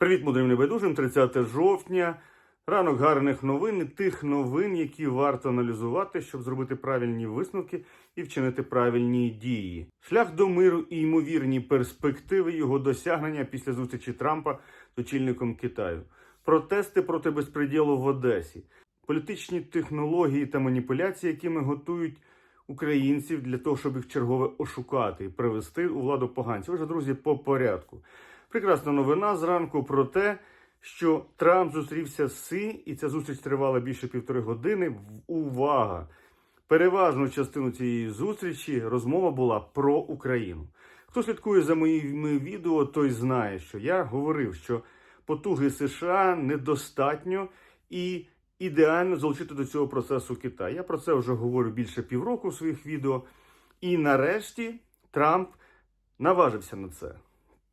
Привіт, мудрим небайдужим, 30 жовтня. Ранок гарних новин тих новин, які варто аналізувати, щоб зробити правильні висновки і вчинити правильні дії. Шлях до миру і ймовірні перспективи його досягнення після зустрічі Трампа з очільником Китаю. Протести проти безпреділу в Одесі, політичні технології та маніпуляції, якими готують українців для того, щоб їх чергове ошукати і привести у владу поганців. Отже, друзі, по порядку. Прекрасна новина зранку про те, що Трамп зустрівся з Сі, і ця зустріч тривала більше півтори години. Увага! Переважну частину цієї зустрічі розмова була про Україну. Хто слідкує за моїми відео, той знає, що я говорив, що потуги США недостатньо і ідеально залучити до цього процесу Китай. Я про це вже говорю більше півроку в своїх відео. І нарешті Трамп наважився на це.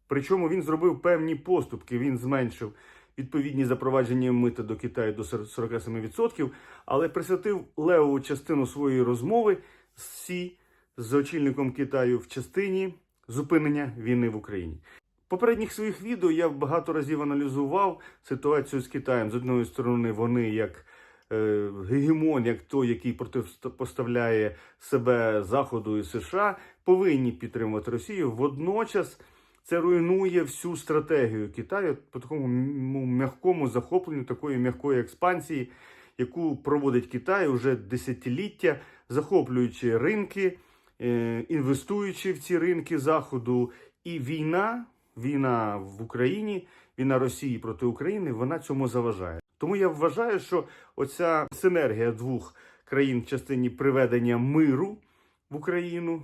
Причому він зробив певні поступки. Він зменшив відповідні запровадження мита до Китаю до 47%, але присвятив левову частину своєї розмови з Сі, з очільником Китаю в частині зупинення війни в Україні. Попередніх своїх відео я багато разів аналізував ситуацію з Китаєм. З одної сторони, вони як е, гегемон, як той, який протипоставляє себе Заходу і США, повинні підтримувати Росію. Водночас це руйнує всю стратегію Китаю по такому м'якому захопленню, такої м'якої експансії, яку проводить Китай уже десятиліття, захоплюючи ринки, е, інвестуючи в ці ринки Заходу. І війна, війна в Україні, війна Росії проти України, вона цьому заважає. Тому я вважаю, що оця синергія двох країн в частині приведення миру в Україну,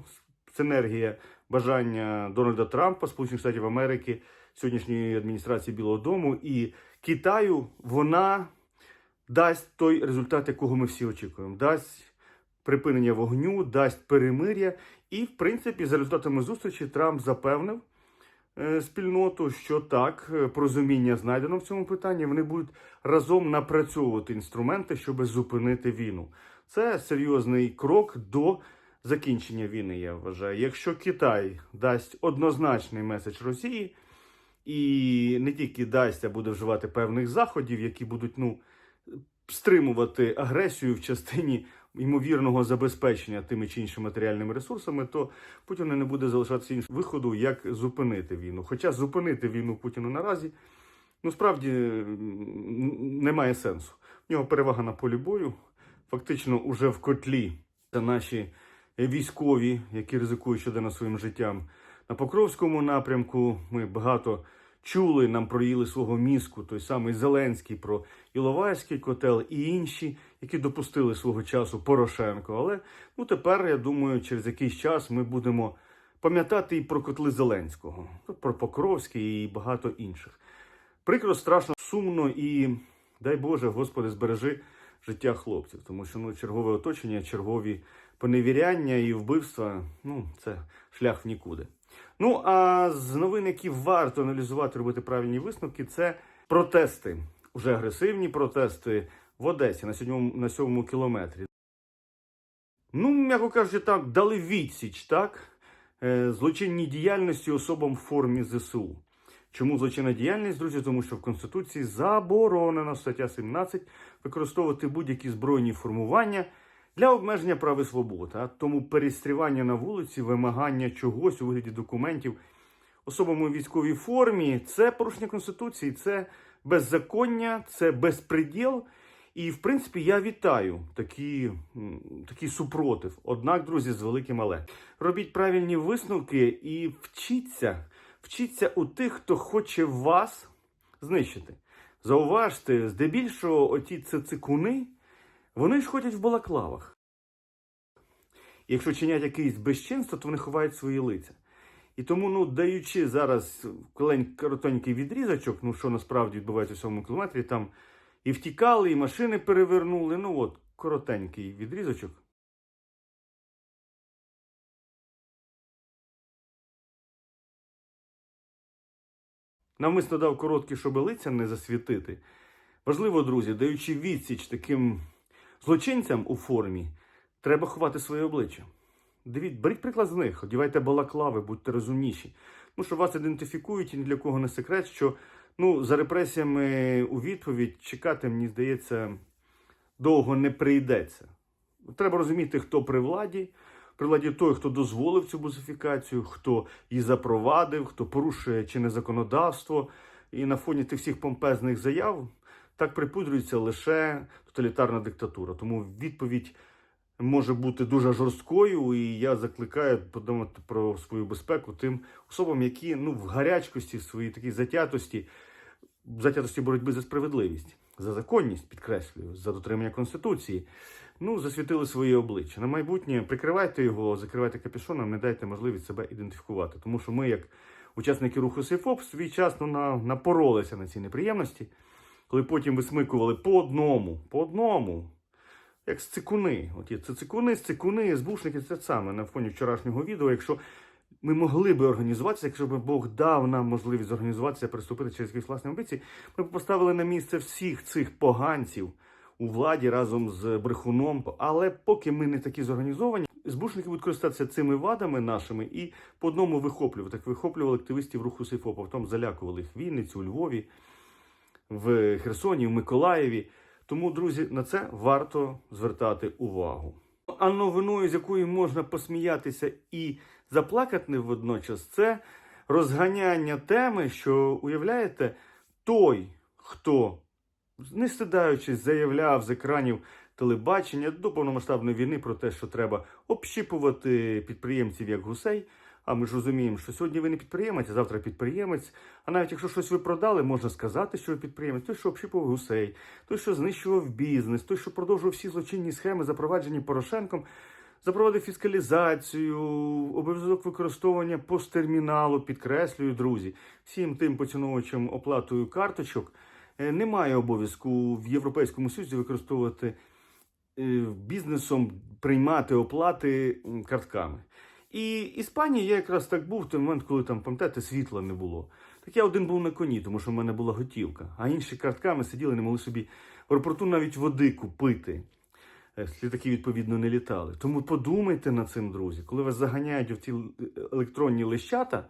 синергія бажання Дональда Трампа, Сполучених Штатів Америки, сьогоднішньої адміністрації Білого Дому і Китаю, вона дасть той результат, якого ми всі очікуємо. Дасть припинення вогню, дасть перемир'я. І, в принципі, за результатами зустрічі Трамп запевнив е, спільноту, що так, е, порозуміння знайдено в цьому питанні. Вони будуть разом напрацьовувати інструменти, щоб зупинити війну. Це серйозний крок до закінчення війни, я вважаю. Якщо Китай дасть однозначний меседж Росії і не тільки дасть, а буде вживати певних заходів, які будуть ну, стримувати агресію в частині ймовірного забезпечення тими чи іншими матеріальними ресурсами, то Путіну не буде залишатися іншого виходу, як зупинити війну. Хоча зупинити війну Путіну наразі ну справді немає сенсу. В нього перевага на полі бою, фактично уже в котлі. Це наші військові, які ризикують щоденно своїм життям. На Покровському напрямку ми багато чули, нам проїли свого мізку, той самий Зеленський про Іловайський котел і інші, які допустили свого часу Порошенко. Але ну тепер, я думаю, через якийсь час ми будемо пам'ятати і про котли Зеленського, ну, про Покровський і багато інших. Прикро, страшно, сумно і дай Боже, Господи, збережи життя хлопців, тому що ну, чергове оточення, чергові поневіряння і вбивства ну, це шлях в нікуди. Ну а з новин, які варто аналізувати, робити правильні висновки, це протести, уже агресивні протести в Одесі на сьомому, на сьомому кілометрі. Ну, м'яко кажучи, так, дали відсіч, так? Е, злочинній діяльності особам в формі ЗСУ. Чому злочинна діяльність, друзі? Тому що в Конституції заборонено стаття 17 використовувати будь-які збройні формування для обмеження прав і свобод. А тому перестрівання на вулиці, вимагання чогось у вигляді документів особами у військовій формі це порушення Конституції, це беззаконня, це безпреділ. І, в принципі, я вітаю такі, супротив. Однак, друзі, з великим але. Робіть правильні висновки і вчіться, вчіться у тих, хто хоче вас знищити. Зауважте, здебільшого оті цицикуни, вони ж ходять в балаклавах. Якщо чинять якийсь безчинство, то вони ховають свої лиця. І тому, ну, даючи зараз коротенький відрізочок, ну що насправді відбувається в цьому кілометрі, там і втікали, і машини перевернули. Ну от, коротенький відрізочок. Навмисно дав короткі, щоб лиця не засвітити. Важливо, друзі, даючи відсіч таким злочинцям у формі, треба ховати своє обличчя. Дивіть, беріть приклад з них, одівайте балаклави, будьте розумніші. Тому що вас ідентифікують і ні для кого не секрет, що Ну, за репресіями у відповідь чекати, мені здається, довго не прийдеться. Треба розуміти, хто при владі. При владі той, хто дозволив цю бусифікацію, хто її запровадив, хто порушує чинне законодавство. І на фоні тих всіх помпезних заяв так припудрюється лише тоталітарна диктатура. Тому відповідь може бути дуже жорсткою, і я закликаю подумати про свою безпеку тим особам, які ну, в гарячкості, своїй такій затятості, затятості боротьби за справедливість, за законність, підкреслюю, за дотримання конституції. Ну, засвітили своє обличчя. На майбутнє прикривайте його, закривайте капюшоном, не дайте можливість себе ідентифікувати. Тому що ми, як учасники руху Сейфоп, свій час ну, на, напоролися на ці неприємності, коли потім висмикували по одному, по одному, як з цикуни. От це цикуни, цикуни, СБУшники, це саме на фоні вчорашнього відео. Якщо ми могли би організуватися, якщо б Бог дав нам можливість зорганізуватися, приступити через якісь власні амбіції, ми б поставили на місце всіх цих поганців у владі разом з брехуном. Але поки ми не такі зорганізовані, збушники будуть користатися цими вадами нашими і по одному вихоплювати. Так вихоплювали активістів руху Сейфо, потім залякували їх в Вінниці, у Львові, в Херсоні, в Миколаєві. Тому, друзі, на це варто звертати увагу. А новиною, з якою можна посміятися і заплакати водночас, це розганяння теми, що уявляєте, той, хто не стидаючись, заявляв з екранів телебачення до повномасштабної війни про те, що треба общіпувати підприємців як гусей. А ми ж розуміємо, що сьогодні ви не підприємець, а завтра підприємець. А навіть якщо щось ви продали, можна сказати, що ви підприємець. Той, що общіпував гусей, той, що знищував бізнес, той, що продовжував всі злочинні схеми, запроваджені Порошенком, запровадив фіскалізацію, обов'язок використовування посттерміналу, підкреслюю, друзі, всім тим поціновувачам оплатою карточок. Е, Немає обов'язку в Європейському Союзі використовувати е, бізнесом приймати оплати картками. І Іспанії я якраз так був в той момент, коли там, пам'ятаєте, світла не було. Так я один був на коні, тому що в мене була готівка. А інші картками сиділи, не могли собі в аеропорту навіть води купити. Е, Літаки, відповідно, не літали. Тому подумайте над цим, друзі. Коли вас заганяють в ті електронні лищата,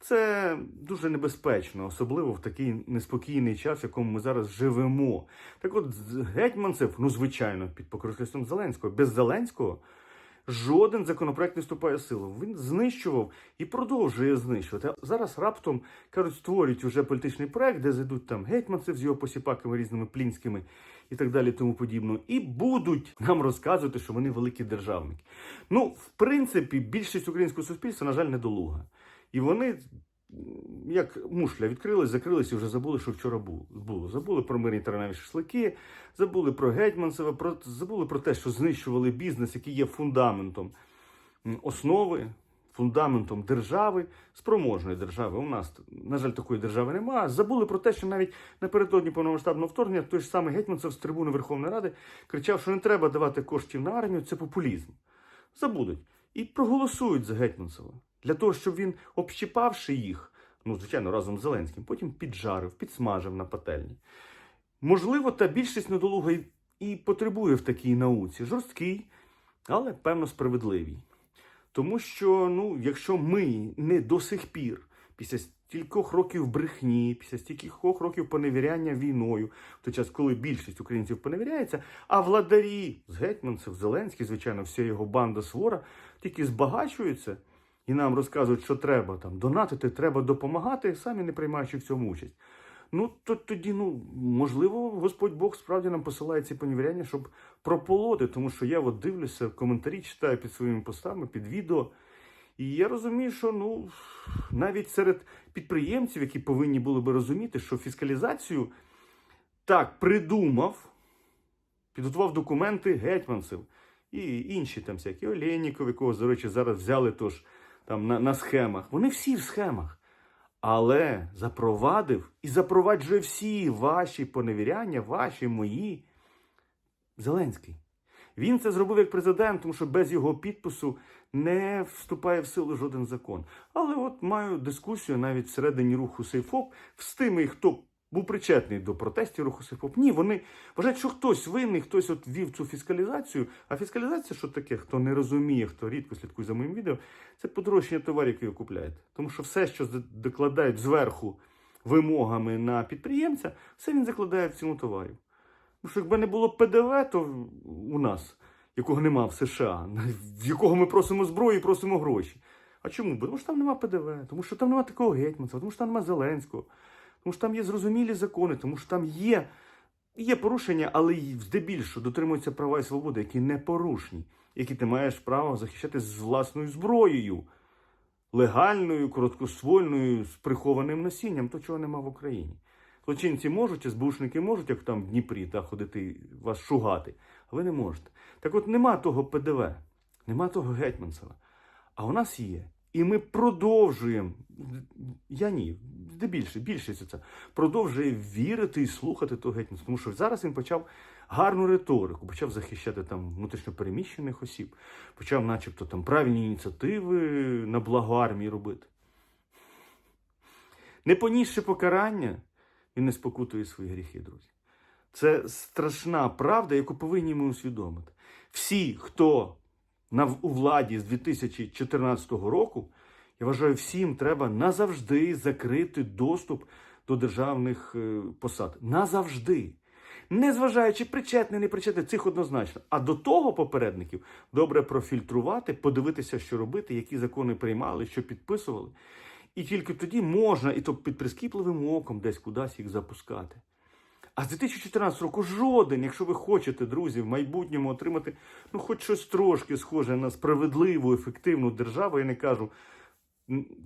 це дуже небезпечно, особливо в такий неспокійний час, в якому ми зараз живемо. Так от, гетьманцев, ну звичайно, під покровительством Зеленського, без Зеленського жоден законопроект не вступає в силу. Він знищував і продовжує знищувати. Зараз раптом кажуть, створюють вже політичний проект, де зайдуть там гетьманцев з його посіпаками різними плінськими і так далі, тому подібно, і будуть нам розказувати, що вони великі державники. Ну, в принципі, більшість українського суспільства, на жаль, недолуга. І вони, як мушля, відкрились, закрились і вже забули, що вчора було. Забули про мирні травневі шашлики, забули про Гетьманцева, про, забули про те, що знищували бізнес, який є фундаментом основи, фундаментом держави, спроможної держави. У нас, на жаль, такої держави немає. Забули про те, що навіть напередодні повномасштабного вторгнення той ж самий Гетьманцев з трибуни Верховної Ради кричав, що не треба давати коштів на армію, це популізм. Забудуть. І проголосують за Гетьманцева. Для того, щоб він, общипавши їх, ну, звичайно, разом з Зеленським, потім піджарив, підсмажив на пательні. Можливо, та більшість недолуга і, потребує в такій науці. Жорсткий, але певно справедливій. Тому що, ну, якщо ми не до сих пір, після стількох років брехні, після стількох років поневіряння війною, в той час, коли більшість українців поневіряється, а владарі з Гетьманцев, Зеленський, звичайно, вся його банда свора, тільки збагачуються і нам розказують, що треба там донатити, треба допомагати, самі не приймаючи в цьому участь. Ну, то тоді, ну, можливо, Господь Бог справді нам посилає ці поневіряння, щоб прополоти, тому що я от дивлюся, коментарі читаю під своїми постами, під відео. І я розумію, що ну, навіть серед підприємців, які повинні були би розуміти, що фіскалізацію так придумав, підготував документи гетьманцев і інші там всякі Олєніков, якого, до речі, зараз взяли тож, там, на, на схемах. Вони всі в схемах. Але запровадив і запроваджує всі ваші поневіряння, ваші мої. Зеленський. Він це зробив як президент, тому що без його підпису не вступає в силу жоден закон. Але от маю дискусію навіть всередині руху Сейфоп з тими, хто був причетний до протестів руху Сейфоп. Ні, вони вважають, що хтось винний, хтось от ввів цю фіскалізацію. А фіскалізація, що таке, хто не розуміє, хто рідко слідкує за моїм відео, це подорожчання товарів, які ви купляєте. Тому що все, що докладають зверху вимогами на підприємця, все він закладає в ціну товарів. Тому що якби не було ПДВ, то у нас, якого нема в США, в якого ми просимо зброю і просимо гроші. А чому? Бо Тому що там нема ПДВ, тому що там нема такого гетьманця, тому що там нема Зеленського, тому що там є зрозумілі закони, тому що там є, є порушення, але здебільшого дотримуються права і свободи, які не порушні, які ти маєш право захищати з власною зброєю, легальною, короткоствольною, з прихованим носінням, то чого нема в Україні. Злочинці можуть, СБУшники можуть, як там в Дніпрі, та ходити вас шугати, а ви не можете. Так от нема того ПДВ, нема того Гетьманцева. А у нас є. І ми продовжуємо, я ні, здебільше, більшість це, продовжує вірити і слухати того Гетьманцева. Тому що зараз він почав гарну риторику, почав захищати там внутрішньопереміщених осіб, почав, начебто, там правильні ініціативи на благо армії робити. Не понісши покарання, він не спокутує свої гріхи, друзі. Це страшна правда, яку повинні ми усвідомити. Всі, хто на, у владі з 2014 року, я вважаю, всім треба назавжди закрити доступ до державних е, посад. Назавжди. Незважаючи причетний, не причетний, цих однозначно. А до того попередників добре профільтрувати, подивитися, що робити, які закони приймали, що підписували. І тільки тоді можна, і то під прискіпливим оком десь кудись їх запускати. А з 2014 року жоден, якщо ви хочете, друзі, в майбутньому отримати ну, хоч щось трошки схоже на справедливу, ефективну державу, я не кажу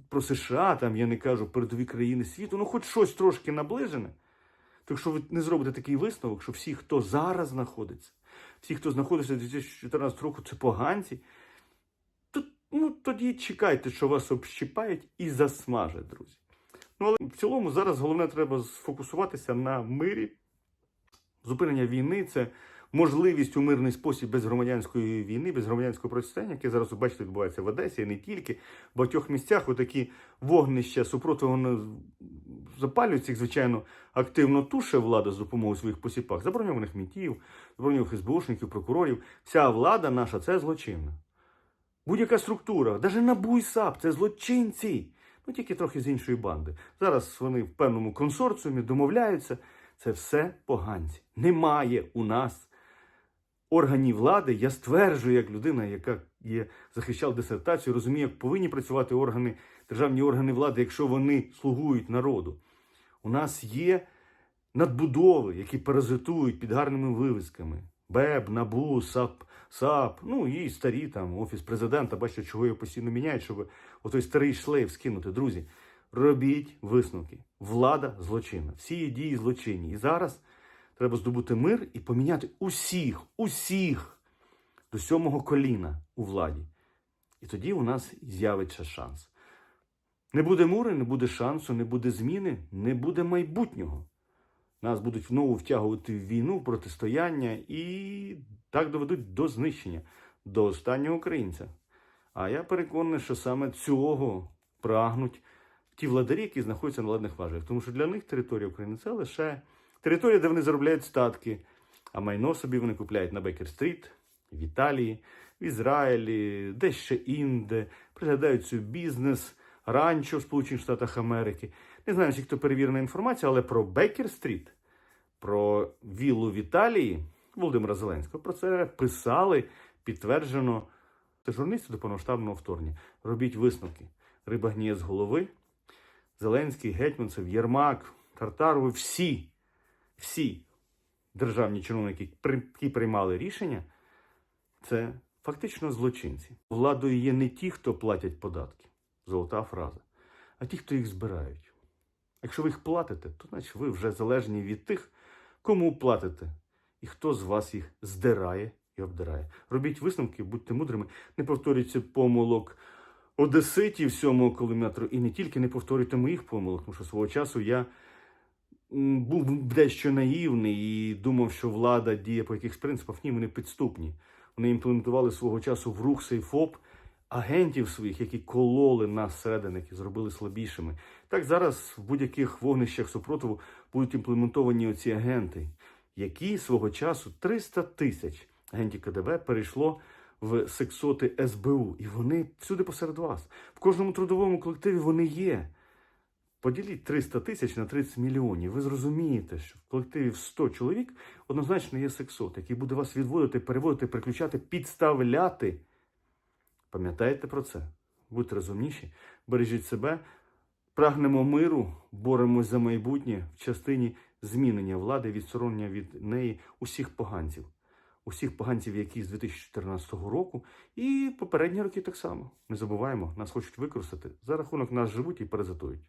про США, там я не кажу передові країни світу, ну хоч щось трошки наближене. То якщо ви не зробите такий висновок, що всі, хто зараз знаходиться, всі, хто знаходиться з 2014 року, це поганці, то ну, тоді чекайте, що вас общипають і засмажать, друзі. Ну, але в цілому зараз головне треба сфокусуватися на мирі. Зупинення війни це можливість у мирний спосіб без громадянської війни, без громадянського протистояння, яке зараз, ви бачите, відбувається в Одесі, і не тільки. В багатьох місцях отакі вогнища супротиву запалюються, їх, звичайно, активно туше влада з допомогою своїх посіпах, забороньованих мітів, забороньованих СБУшників, прокурорів. Вся влада наша це злочинна. Будь-яка структура, навіть НАБУ і САП це злочинці. Ну тільки трохи з іншої банди. Зараз вони в певному консорціумі домовляються. Це все поганці. Немає у нас органів влади. Я стверджую, як людина, яка є захищала дисертацію, розуміє, як повинні працювати органи, державні органи влади, якщо вони слугують народу. У нас є надбудови, які паразитують під гарними вивісками. БЕБ, НАБУ, САП, САП, ну і старі там офіс президента, бачите, чого його постійно міняють, щоб отой старий шлейф скинути. Друзі, робіть висновки. Влада злочинна, всі її дії злочинні. І зараз треба здобути мир і поміняти усіх, усіх до сьомого коліна у владі. І тоді у нас з'явиться шанс. Не буде муру, не буде шансу, не буде зміни, не буде майбутнього. Нас будуть знову втягувати в війну, протистояння і так доведуть до знищення, до останнього українця. А я переконаний, що саме цього прагнуть ті владарі, які знаходяться на владних важелях. Тому що для них територія України це лише територія, де вони заробляють статки, а майно собі вони купляють на Бекер-стріт, в Італії, в Ізраїлі, десь ще інде, приглядають цю бізнес, ранчо в Сполучених Штатах Америки. Не знаю, чи хто перевірена інформація, але про Бекер-стріт, про віллу в Італії Володимира Зеленського, про це писали, підтверджено. Це журналісти до повноштабного вторгнення. Робіть висновки. Риба гніє з голови. Зеленський, Гетьманцев, Єрмак, Тартарови, всі, всі державні чиновники, які приймали рішення, це фактично злочинці. Владою є не ті, хто платять податки, золота фраза, а ті, хто їх збирають. Якщо ви їх платите, то значить ви вже залежні від тих, кому платите, і хто з вас їх здирає і обдирає. Робіть висновки, будьте мудрими, не повторюйте помилок одеситів сьомого кілометру, і не тільки не повторюйте моїх помилок, тому що свого часу я був дещо наївний і думав, що влада діє по якихось принципах. Ні, вони підступні. Вони імплементували свого часу в рух сейфоп агентів своїх, які кололи нас всередини, які зробили слабішими. Так зараз в будь-яких вогнищах супротиву будуть імплементовані оці агенти, які свого часу 300 тисяч агентів КДБ перейшло в сексоти СБУ. І вони всюди посеред вас. В кожному трудовому колективі вони є. Поділіть 300 тисяч на 30 мільйонів. Ви зрозумієте, що в колективі в 100 чоловік однозначно є сексот, який буде вас відводити, переводити, переключати, підставляти. Пам'ятайте про це. Будьте розумніші, бережіть себе, прагнемо миру, боремось за майбутнє в частині змінення влади, відсторонення від неї усіх поганців. Усіх поганців, які з 2014 року, і попередні роки так само. Не забуваємо, нас хочуть використати. За рахунок нас живуть і перезатують.